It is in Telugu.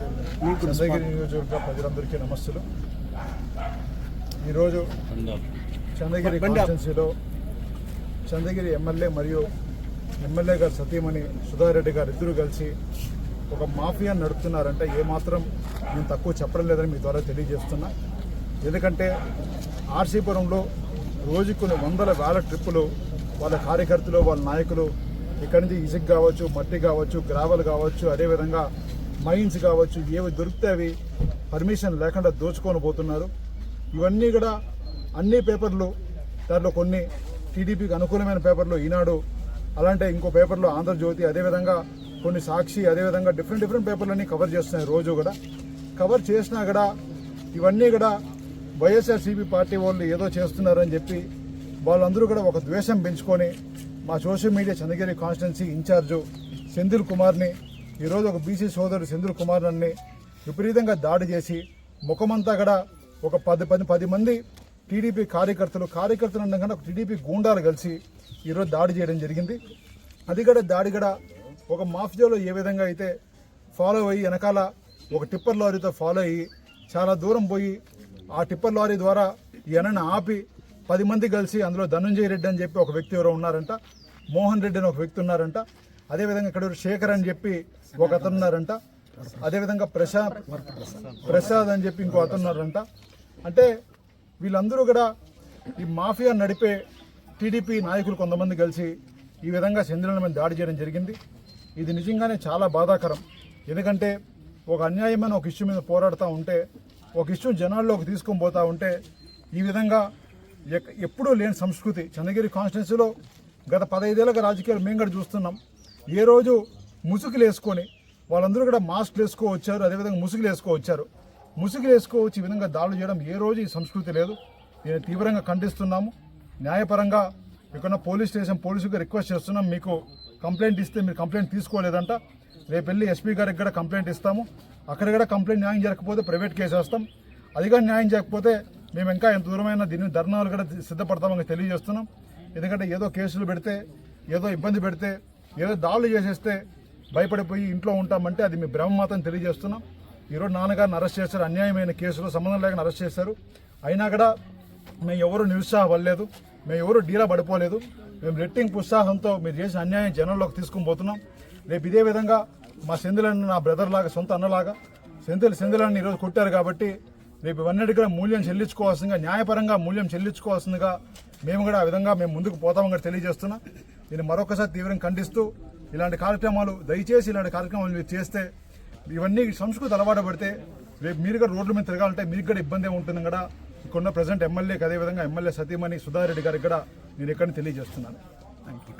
చంద్రగిరి నియోజకవర్గ ప్రజలందరికీ నమస్తులు. ఈరోజు చంద్రగిరి కాన్స్టిట్యున్సీలో చంద్రగిరి ఎమ్మెల్యే మరియు ఎమ్మెల్యే గారు సతీమణి సుధారెడ్డి గారు ఇద్దరు కలిసి ఒక మాఫియా నడుపుతున్నారంటే ఏమాత్రం నేను తక్కువ చెప్పడం లేదని మీ ద్వారా తెలియజేస్తున్నా. ఎందుకంటే ఆర్సీపురంలో రోజు కొన్ని వందల వేల ట్రిప్పులు వాళ్ళ కార్యకర్తలు వాళ్ళ నాయకులు ఇక్కడి నుంచి ఇసుక కావచ్చు మట్టి కావచ్చు గ్రావెల్ కావచ్చు అదేవిధంగా మైన్స్ కావచ్చు ఏవి దొరికితే అవి పర్మిషన్ లేకుండా దోచుకొని పోతున్నారు. ఇవన్నీ కూడా అన్ని పేపర్లు దాంట్లో కొన్ని టీడీపీకి అనుకూలమైన పేపర్లు ఈనాడు అలాంటి ఇంకో పేపర్లో ఆంధ్రజ్యోతి అదేవిధంగా కొన్ని సాక్షి అదేవిధంగా డిఫరెంట్ డిఫరెంట్ పేపర్లన్నీ కవర్ చేస్తున్నాయి రోజు కూడా. కవర్ చేసినా కూడా ఇవన్నీ కూడా వైఎస్ఆర్సీపీ పార్టీ వాళ్ళు ఏదో చేస్తున్నారని చెప్పి వాళ్ళందరూ కూడా ఒక ద్వేషం పెంచుకొని మా social media Chandragiri constituency in charge Senthil కుమార్ని ఈరోజు ఒక బీసీ సోదరుడు చంద్ర కుమార్ నన్ను విపరీతంగా దాడి చేసి ముఖమంతా కూడా ఒక పది పది పది మంది టీడీపీ కార్యకర్తలు కార్యకర్తలు ఉండగానే ఒక టీడీపీ గూండాలు కలిసి ఈరోజు దాడి చేయడం జరిగింది. అది కూడా దాడి కూడా ఒక మాఫియాలో ఏ విధంగా అయితే ఫాలో అయ్యి వెనకాల ఒక టిప్పర్ లారీతో ఫాలో అయ్యి చాలా దూరం పోయి ఆ టిప్పర్ లారీ ద్వారా ఈ ఆపి పది మంది కలిసి అందులో ధనుంజయ రెడ్డి అని చెప్పి ఒక వ్యక్తి ఎవరో ఉన్నారంట మోహన్ రెడ్డి అని ఒక వ్యక్తి ఉన్నారంట. అదేవిధంగా ఇక్కడ శేఖర్ అని చెప్పి ఒక అతను ఉన్నారంట. అదేవిధంగా ప్రశాంత్ ప్రసాద్ అని చెప్పి ఇంకో అతను ఉన్నారంట. అంటే వీళ్ళందరూ కూడా ఈ మాఫియా నడిపే టీడీపీ నాయకులు కొంతమంది కలిసి ఈ విధంగా చంద్రుల మీద దాడి చేయడం జరిగింది. ఇది నిజంగానే చాలా బాధాకరం. ఎందుకంటే ఒక అన్యాయమైన ఒక ఇష్యూ మీద పోరాడుతూ ఉంటే ఒక ఇష్యూ జనాల్లోకి తీసుకొని పోతూ ఉంటే ఈ విధంగా ఎప్పుడూ లేని సంస్కృతి. చంద్రగిరి కాన్స్టిట్యున్సీలో గత పదహైదేళ్ళగా రాజకీయాలు మేము కూడా చూస్తున్నాం. ఏ రోజు ముసుగులు వేసుకొని వాళ్ళందరూ కూడా మాస్క్లు వేసుకో వచ్చారు అదేవిధంగా ముసుగులు వేసుకో వచ్చారు ముసుగులు వేసుకోవచ్చు ఈ విధంగా దాడులు చేయడం ఏ రోజు ఈ సంస్కృతి లేదు. దీన్ని తీవ్రంగా ఖండిస్తున్నాము. న్యాయపరంగా ఇక్కడ పోలీస్ స్టేషన్ పోలీసుకి రిక్వెస్ట్ చేస్తున్నాం. మీకు కంప్లైంట్ ఇస్తే మీరు కంప్లైంట్ తీసుకోలేదంట. రేపు వెళ్ళి ఎస్పీ గారికి కూడా కంప్లైంట్ ఇస్తాము. అక్కడ కూడా కంప్లైంట్ న్యాయం జరగకపోతే ప్రైవేట్ కేసు వేస్తాం. అది కూడా న్యాయం చేయకపోతే మేము ఇంకా ఎంత దూరమైన దీన్ని ధర్నాలు కూడా సిద్ధపడతామని తెలియజేస్తున్నాం. ఎందుకంటే ఏదో కేసులు పెడితే ఏదో ఇబ్బంది పెడితే ఏదో దాడులు చేసేస్తే భయపడిపోయి ఇంట్లో ఉంటామంటే అది మీ భ్రమ మాత్రం తెలియజేస్తున్నాం. ఈరోజు నాన్నగారిని అరెస్ట్ చేశారు. అన్యాయమైన కేసులో సంబంధం లేకుండా అరెస్ట్ చేశారు. అయినా కూడా మేము ఎవరు నిరుత్సాహపడలేదు మేము ఎవరు డీలా పడిపోలేదు. మేము రెట్టింపు ఉత్సాహంతో మీరు చేసిన అన్యాయం జనంలోకి తీసుకుని పోతున్నాం. రేపు ఇదే విధంగా మా సెందులని నా బ్రదర్ లాగా సొంత అన్నలాగా సెందులు సెందులని ఈరోజు కొట్టారు కాబట్టి రేపు ఇవన్నీ కూడా మూల్యం చెల్లించుకోవాల్సిందిగా న్యాయపరంగా మూల్యం చెల్లించుకోవాల్సిందిగా మేము కూడా ఆ విధంగా మేము ముందుకు పోతామని కూడా తెలియజేస్తున్నాం. దీన్ని మరొకసారి తీవ్రంగా ఖండిస్తూ ఇలాంటి కార్యక్రమాలు దయచేసి ఇలాంటి కార్యక్రమాలు మీరు చేస్తే ఇవన్నీ సంస్కృతి అలవాటు పడితే రేపు మీరు కూడా రోడ్ల మీద తిరగాలంటే మీకు కూడా ఇబ్బంది ఉంటుంది కూడా ఇక్కడున్న ప్రజెంట్ ఎమ్మెల్యేకి అదేవిధంగా ఎమ్మెల్యే సతీమణి సుధారెడ్డి గారికి కూడా నేను ఇక్కడ తెలియజేస్తున్నాను. Thank you